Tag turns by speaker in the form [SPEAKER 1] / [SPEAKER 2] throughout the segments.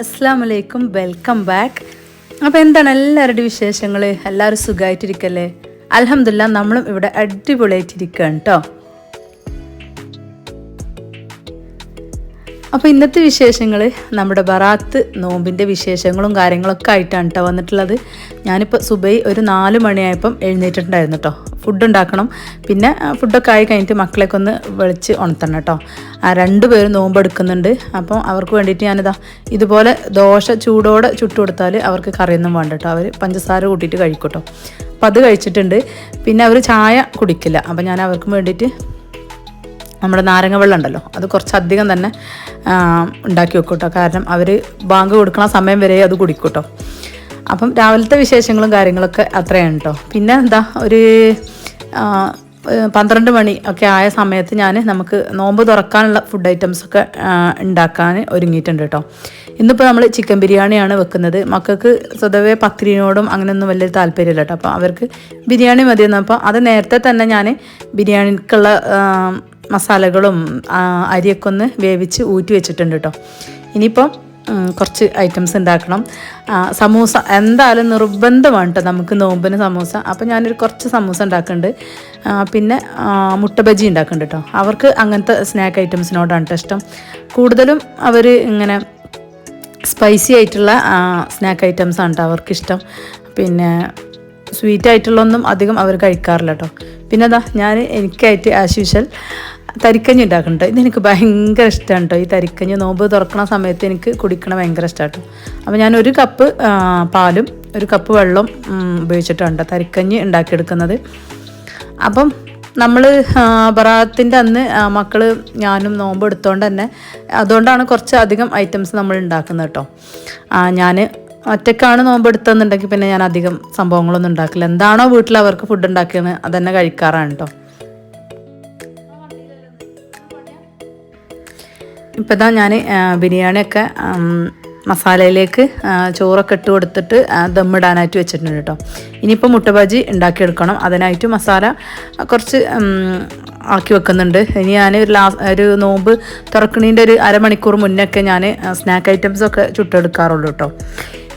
[SPEAKER 1] അസ്സാം വലൈക്കും welcome back അപ്പോൾ എന്താണ് എല്ലാവരുടെയും വിശേഷങ്ങൾ എല്ലാവരും സുഖമായിട്ടിരിക്കല്ലേ അലഹമില്ല നമ്മളും ഇവിടെ അടിപൊളിയായിട്ടിരിക്കുകയാണ് കേട്ടോ അപ്പോൾ ഇന്നത്തെ വിശേഷങ്ങൾ നമ്മുടെ ബറാത്ത് നോമ്പിന്റെ വിശേഷങ്ങളും കാര്യങ്ങളൊക്കെ ആയിട്ടാണ് കേട്ടോ വന്നിട്ടുള്ളത്. ഞാനിപ്പോൾ സുബൈ ഒരു നാല് മണിയായപ്പം എഴുന്നേറ്റിട്ടുണ്ടായിരുന്നു കേട്ടോ ഫുഡ് ഉണ്ടാക്കണം. പിന്നെ ഫുഡൊക്കെ ആയി കഴിഞ്ഞിട്ട് മക്കളെയൊക്കെ ഒന്ന് വിളിച്ച് ഉണർത്തണം കേട്ടോ ആ രണ്ട് പേരും നോമ്പെടുക്കുന്നുണ്ട് അപ്പോൾ അവർക്ക് വേണ്ടിയിട്ട് ഞാനിതാ ഇതുപോലെ ദോശ ചൂടോടെ ചുട്ടു കൊടുത്താൽ അവർക്ക് കറിയൊന്നും വേണ്ട കേട്ടോ അവർ പഞ്ചസാര കൂട്ടിയിട്ട് കഴിക്കും കേട്ടോ അപ്പോൾ അത് കഴിച്ചിട്ടുണ്ട്. പിന്നെ അവർ ചായ കുടിക്കില്ല. അപ്പം ഞാൻ അവർക്ക് വേണ്ടിയിട്ട് നമ്മുടെ നാരങ്ങ വെള്ളം ഉണ്ടല്ലോ അത് കുറച്ചധികം തന്നെ ഉണ്ടാക്കി വെക്കും കേട്ടോ കാരണം അവർ ബാങ്ക് കൊടുക്കണ സമയം വരെ അത് കുടിക്കും കേട്ടോ അപ്പം രാവിലത്തെ വിശേഷങ്ങളും കാര്യങ്ങളൊക്കെ അത്രയാണ് കേട്ടോ പിന്നെ എന്താ ഒരു പന്ത്രണ്ട് മണി ഒക്കെ ആയ സമയത്ത് ഞാൻ നമുക്ക് നോമ്പ് തുറക്കാനുള്ള ഫുഡ് ഐറ്റംസ് ഒക്കെ ആ, ഉണ്ടാക്കാൻ ഒരുങ്ങിയിട്ടുണ്ട് കേട്ടോ ഇന്നിപ്പോൾ നമ്മൾ ചിക്കൻ ബിരിയാണിയാണ് വെക്കുന്നത്. മക്കൾക്ക് സ്വതവേ പത്തിരിനോടും അങ്ങനെയൊന്നും വലിയ താല്പര്യമില്ല കേട്ടോ അപ്പോൾ അവർക്ക് ബിരിയാണി മതിയെന്നപ്പോൾ അത് നേരത്തെ തന്നെ ഞാൻ ബിരിയാണിക്കുള്ള മസാലകളും അരിയൊക്കെ ഒന്ന് വേവിച്ച് ഊറ്റി വെച്ചിട്ടുണ്ട് കേട്ടോ ഇനിയിപ്പം കുറച്ച് ഐറ്റംസ് ഉണ്ടാക്കണം സമൂസ എന്തായാലും നിർബന്ധമാണ് കേട്ടോ നമുക്ക് നോമ്പിന് സമൂസ. അപ്പോൾ ഞാനൊരു കുറച്ച് സമൂസ ഉണ്ടാക്കുന്നുണ്ട് പിന്നെ മുട്ട ബജി ഉണ്ടാക്കുന്നുണ്ട് കേട്ടോ അവർക്ക് അങ്ങനത്തെ സ്നാക്ക് ഐറ്റംസിനോടാണ് കേട്ടോ ഇഷ്ടം. കൂടുതലും അവർ ഇങ്ങനെ സ്പൈസി ആയിട്ടുള്ള സ്നാക്ക് ഐറ്റംസ് ആണ് കേട്ടോ അവർക്കിഷ്ടം പിന്നെ സ്വീറ്റ് ആയിട്ടുള്ളതൊന്നും അധികം അവർ കഴിക്കാറില്ല കേട്ടോ പിന്നെ അതാ ഞാൻ എനിക്കായിട്ട് ആസ് യൂഷ്വൽ തരിക്കഞ്ഞി ഉണ്ടാക്കുന്നുണ്ട് ഇതെനിക്ക് ഭയങ്കര ഇഷ്ടമാണ് കേട്ടോ ഈ തരിക്കഞ്ഞി നോമ്പ് തുറക്കണ സമയത്ത് എനിക്ക് കുടിക്കണം ഭയങ്കര ഇഷ്ടമാണ് കേട്ടോ അപ്പോൾ ഞാൻ ഒരു കപ്പ് പാലും ഒരു കപ്പ് വെള്ളം ഉപയോഗിച്ചിട്ടുണ്ട് ഉപയോഗിച്ചിട്ടാണ് കേട്ടോ തരിക്കഞ്ഞി ഉണ്ടാക്കിയെടുക്കുന്നത്. അപ്പം നമ്മൾ ബറാത്തിന്റെ അന്ന് മക്കൾ ഞാനും നോമ്പ് എടുത്തോണ്ട് തന്നെ അതുകൊണ്ടാണ് കുറച്ച് അധികം ഐറ്റംസ് നമ്മൾ ഉണ്ടാക്കുന്നത് കേട്ടോ ഞാൻ ഒറ്റക്കാണ് നോമ്പ് എടുത്തതെന്നുണ്ടെങ്കിൽ പിന്നെ ഞാൻ അധികം സംഭവങ്ങളൊന്നും ഉണ്ടാക്കില്ല. എന്താണോ വീട്ടിൽ അവർക്ക് ഫുഡ് ഉണ്ടാക്കിയത് അതന്നെ കഴിക്കാറാണ് കേട്ടോ ഇപ്പം ഇതാ ഞാൻ ബിരിയാണിയൊക്കെ മസാലയിലേക്ക് ചോറൊക്കെ ഇട്ട് കൊടുത്തിട്ട് ദമ്മിടാനായിട്ട് വെച്ചിട്ടുണ്ട് കേട്ടോ. ഇനിയിപ്പോൾ മുട്ടബജി ഉണ്ടാക്കിയെടുക്കണം. അതിനായിട്ട് മസാല കുറച്ച് ആക്കി വെക്കുന്നുണ്ട്. ഇനി ഞാൻ ഒരു ലാ ഒരു നോമ്പ് തുറക്കണീന്റെ ഒരു അരമണിക്കൂർ മുന്നൊക്കെ ഞാൻ സ്നാക്ക് ഐറ്റംസൊക്കെ ചുട്ടെടുക്കാറുള്ളൂ കേട്ടോ.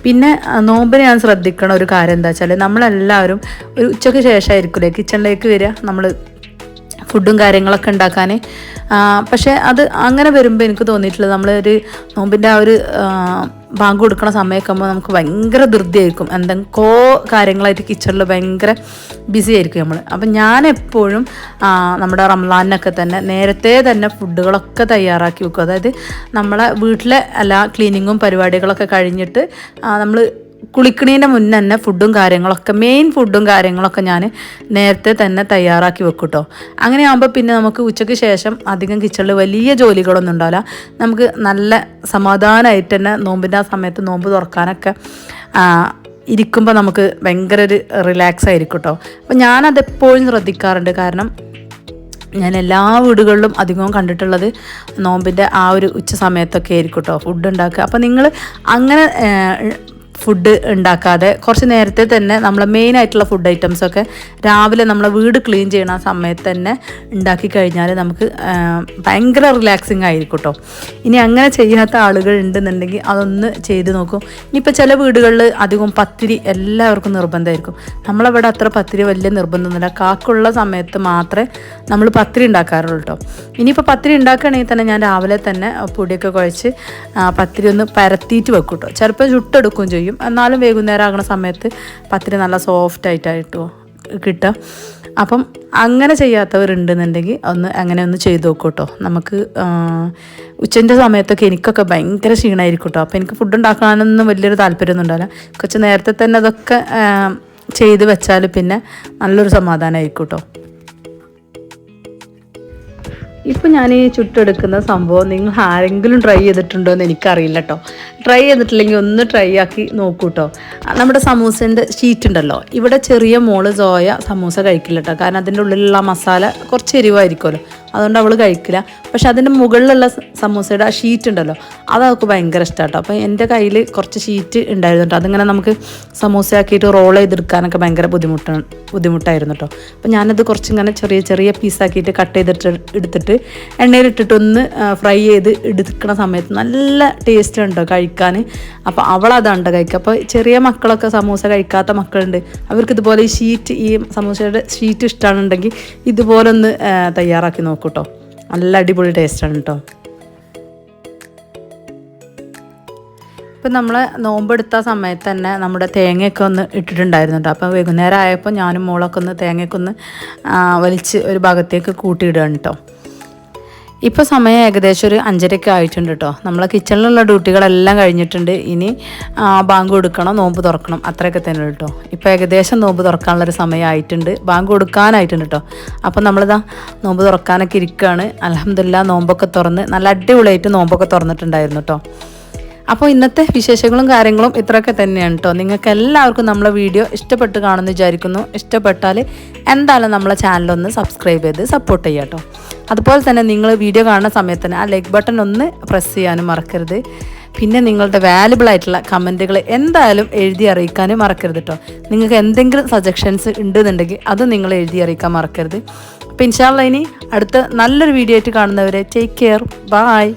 [SPEAKER 1] പിന്നെ നോമ്പിന് ഞാൻ ശ്രദ്ധിക്കണ ഒരു കാര്യം എന്താ വെച്ചാൽ നമ്മളെല്ലാവരും ഒരു ഉച്ചയ്ക്ക് ശേഷമായിരിക്കില്ലേ കിച്ചണിലേക്ക് വരിക? നമ്മൾ ഫുഡും കാര്യങ്ങളൊക്കെ ഉണ്ടാക്കാൻ പക്ഷേ അത് അങ്ങനെ വരുമ്പോൾ എനിക്ക് തോന്നിയിട്ടുള്ളത് നമ്മളൊരു നോമ്പിന്റെ ആ ഒരു ബാങ്ക് കൊടുക്കണ സമയമൊക്കെ ആകുമ്പോൾ നമുക്ക് ഭയങ്കര ധൃതിയായിരിക്കും. എന്തെങ്കിലോ കാര്യങ്ങളായിട്ട് കിച്ചണിൽ ഭയങ്കര ബിസി ആയിരിക്കും നമ്മൾ അപ്പം ഞാൻ എപ്പോഴും നമ്മുടെ റംലാനൊക്കെ തന്നെ നേരത്തെ തന്നെ ഫുഡുകളൊക്കെ തയ്യാറാക്കി വെക്കും. അതായത് നമ്മളെ വീട്ടിലെ എല്ലാ ക്ലീനിങ്ങും പരിപാടികളൊക്കെ കഴിഞ്ഞിട്ട് നമ്മൾ കുളിക്കണീന്റെ മുന്നേ തന്നെ ഫുഡും കാര്യങ്ങളൊക്കെ മെയിൻ ഫുഡും കാര്യങ്ങളൊക്കെ ഞാൻ നേരത്തെ തന്നെ തയ്യാറാക്കി വെക്കും കേട്ടോ അങ്ങനെ ആകുമ്പോൾ പിന്നെ നമുക്ക് ഉച്ചയ്ക്ക് ശേഷം അധികം കിച്ചണിൽ വലിയ ജോലികളൊന്നും ഉണ്ടാവില്ല. നമുക്ക് നല്ല സമാധാനമായിട്ട് തന്നെ നോമ്പിന്റെ ആ സമയത്ത് നോമ്പ് തുറക്കാനൊക്കെ ഇരിക്കുമ്പോൾ നമുക്ക് ഭയങ്കര ഒരു റിലാക്സ് ആയിരിക്കും കേട്ടോ അപ്പോൾ ഞാനതെപ്പോഴും ശ്രദ്ധിക്കാറുണ്ട്. കാരണം ഞാൻ എല്ലാ വീടുകളിലും അധികവും കണ്ടിട്ടുള്ളത് നോമ്പിന്റെ ആ ഒരു ഉച്ച സമയത്തൊക്കെ ആയിരിക്കും കേട്ടോ ഫുഡ് ഉണ്ടാക്കുക. അപ്പോൾ നിങ്ങൾ അങ്ങനെ ഫുഡ് ഉണ്ടാക്കാതെ കുറച്ച് നേരത്തെ തന്നെ നമ്മളെ മെയിൻ ആയിട്ടുള്ള ഫുഡ് ഐറ്റംസൊക്കെ രാവിലെ നമ്മളെ വീട് ക്ലീൻ ചെയ്യണ സമയത്ത് തന്നെ ഉണ്ടാക്കി കഴിഞ്ഞാൽ നമുക്ക് ഭയങ്കര റിലാക്സിങ് ആയിരിക്കും കേട്ടോ ഇനി അങ്ങനെ ചെയ്യാത്ത ആളുകൾ ഉണ്ടെന്നുണ്ടെങ്കിൽ അതൊന്ന് ചെയ്ത് നോക്കും. ഇനിയിപ്പോൾ ചില വീടുകളിൽ അധികം പത്തിരി എല്ലാവർക്കും നിർബന്ധമായിരിക്കും. നമ്മളവിടെ അത്ര പത്തിരി വലിയ നിർബന്ധമൊന്നുമില്ല. കാക്കുള്ള സമയത്ത് മാത്രമേ നമ്മൾ പത്തിരി ഉണ്ടാക്കാറുള്ളൂ കേട്ടോ. ഇനിയിപ്പോൾ പത്തിരി ഉണ്ടാക്കുകയാണെങ്കിൽ തന്നെ ഞാൻ രാവിലെ തന്നെ പൊടിയൊക്കെ കുഴച്ച് പത്തിരി ഒന്ന് പരത്തിയിട്ട് വെക്കും കേട്ടോ. ചിലപ്പോൾ ചുട്ടെടുക്കുകയും ചെയ്യും. എന്നാലും വൈകുന്നേരം ആകുന്ന സമയത്ത് പത്തിരി നല്ല സോഫ്റ്റ് ആയിട്ടായിട്ട് കിട്ടുക. അപ്പം അങ്ങനെ ചെയ്യാത്തവരുണ്ടെന്നുണ്ടെങ്കിൽ ഒന്ന് അങ്ങനെ ഒന്ന് ചെയ്ത് നോക്കൂ കേട്ടോ. നമുക്ക് ഉച്ചന്റെ സമയത്തൊക്കെ എനിക്കൊക്കെ ഭയങ്കര ക്ഷീണമായിരിക്കും കേട്ടോ. അപ്പോൾ എനിക്ക് ഫുഡ് ഉണ്ടാക്കാനൊന്നും വലിയൊരു താല്പര്യമൊന്നും ഉണ്ടാവില്ല. കുറച്ച് നേരത്തെ തന്നെ അതൊക്കെ ചെയ്ത് വെച്ചാൽ പിന്നെ നല്ലൊരു സമാധാനമായിരിക്കും കേട്ടോ. ഇപ്പം ഞാൻ ഈ ചുട്ടെടുക്കുന്ന സംഭവം നിങ്ങൾ ആരെങ്കിലും ട്രൈ ചെയ്തിട്ടുണ്ടോ എന്ന് എനിക്കറിയില്ല കേട്ടോ ട്രൈ ചെയ്തിട്ടില്ലെങ്കിൽ ഒന്ന് ട്രൈ ആക്കി നോക്കൂ കേട്ടോ നമ്മുടെ സമൂസേന്റെ ഷീറ്റ് ഉണ്ടല്ലോ. ഇവിടെ ചെറിയ മോൾ സോയ സമൂസ കഴിക്കില്ല കേട്ടോ കാരണം അതിന്റെ ഉള്ളിലുള്ള മസാല കുറച്ച് എരിവായിരിക്കുമല്ലോ. അതുകൊണ്ട് അവൾ കഴിക്കില്ല. പക്ഷെ അതിന്റെ മുകളിലുള്ള സമൂസയുടെ ആ ഷീറ്റ് ഉണ്ടല്ലോ അത് അവൾക്ക് ഭയങ്കര ഇഷ്ടമാണ് കേട്ടോ അപ്പോൾ എന്റെ കയ്യിൽ കുറച്ച് ഷീറ്റ് ഉണ്ടായിരുന്നു കേട്ടോ അതിങ്ങനെ നമുക്ക് സമൂസയാക്കിയിട്ട് റോൾ ചെയ്തെടുക്കാനൊക്കെ ഭയങ്കര ബുദ്ധിമുട്ടാണ് ബുദ്ധിമുട്ടായിരുന്നു കേട്ടോ അപ്പോൾ ഞാനത് കുറച്ച് ഇങ്ങനെ ചെറിയ ചെറിയ പീസാക്കിയിട്ട് കട്ട് ചെയ്തിട്ട് എടുത്തിട്ട് എണ്ണയിലിട്ടിട്ട് ഒന്ന് ഫ്രൈ ചെയ്ത് എടുക്കുന്ന സമയത്ത് നല്ല ടേസ്റ്റ് ഉണ്ടോ കഴിക്കാൻ. അപ്പോൾ അവളതാണ് കഴിക്കുക അപ്പോൾ ചെറിയ മക്കളൊക്കെ സമൂസ കഴിക്കാത്ത മക്കളുണ്ട്. അവർക്ക് ഇതുപോലെ ഈ ഷീറ്റ് ഈ സമൂസയുടെ ഷീറ്റ് ഇഷ്ടമാണെന്നുണ്ടെങ്കിൽ ഇതുപോലെ ഒന്ന് തയ്യാറാക്കി നോക്കൂ കേട്ടോ നല്ല അടിപൊളി ടേസ്റ്റാണ് കേട്ടോ ഇപ്പം നമ്മൾ നോമ്പെടുത്ത സമയത്ത് തന്നെ നമ്മുടെ തേങ്ങയൊക്കെ ഒന്ന് ഇട്ടിട്ടുണ്ടായിരുന്നു കേട്ടോ അപ്പോൾ വൈകുന്നേരം ആയപ്പോൾ ഞാനും മോളൊക്കെ ഒന്ന് തേങ്ങയൊക്കെ ഒന്ന് വലിച്ച് ഒരു ഭാഗത്തേക്ക് കൂട്ടിയിടുകയാണ് കേട്ടോ ഇപ്പോൾ സമയം ഏകദേശം ഒരു അഞ്ചരയ്ക്ക് ആയിട്ടുണ്ട് കേട്ടോ. നമ്മളെ കിച്ചണിലുള്ള ഡ്യൂട്ടികളെല്ലാം കഴിഞ്ഞിട്ടുണ്ട്. ഇനി ബാങ്ക് കൊടുക്കണം നോമ്പ് തുറക്കണം. അത്രയൊക്കെ തന്നെ കേട്ടോ. ഇപ്പോൾ ഏകദേശം നോമ്പ് തുറക്കാനുള്ളൊരു സമയമായിട്ടുണ്ട് ബാങ്ക് കൊടുക്കാനായിട്ടുണ്ട് കേട്ടോ. അപ്പോൾ നമ്മളിതാ നോമ്പ് തുറക്കാനൊക്കെ ഇരിക്കുകയാണ് അലഹമില്ല നോമ്പൊക്കെ തുറന്ന് നല്ല അടിപൊളിയായിട്ട് നോമ്പൊക്കെ തുറന്നിട്ടുണ്ടായിരുന്നു കേട്ടോ. അപ്പോൾ ഇന്നത്തെ വിശേഷങ്ങളും കാര്യങ്ങളും ഇത്രയൊക്കെ തന്നെയാണ് കേട്ടോ. നിങ്ങൾക്ക് എല്ലാവർക്കും നമ്മളെ വീഡിയോ ഇഷ്ടപ്പെട്ട് കാണുമെന്ന് വിചാരിക്കുന്നു. ഇഷ്ടപ്പെട്ടാൽ എന്തായാലും നമ്മളെ ചാനലൊന്ന് സബ്സ്ക്രൈബ് ചെയ്ത് സപ്പോർട്ട് ചെയ്യാം കേട്ടോ. അതുപോലെ തന്നെ നിങ്ങൾ വീഡിയോ കാണുന്ന സമയത്ത് തന്നെ ആ ലൈക്ക് ബട്ടൺ ഒന്ന് പ്രസ് ചെയ്യാനും മറക്കരുത്. പിന്നെ നിങ്ങളുടെ വാലുബിൾ ആയിട്ടുള്ള കമന്റുകൾ എന്തായാലും എഴുതി അറിയിക്കാനും മറക്കരുത് കേട്ടോ നിങ്ങൾക്ക് എന്തെങ്കിലും സജഷൻസ് ഉണ്ടെന്നുണ്ടെങ്കിൽ അത് നിങ്ങൾ എഴുതി അറിയിക്കാൻ മറക്കരുത്. അപ്പോൾ ഇൻഷാല്ല ഇനി അടുത്ത നല്ലൊരു വീഡിയോ ആയിട്ട് കാണുന്നവരെ ടേക്ക് കെയർ ബായ്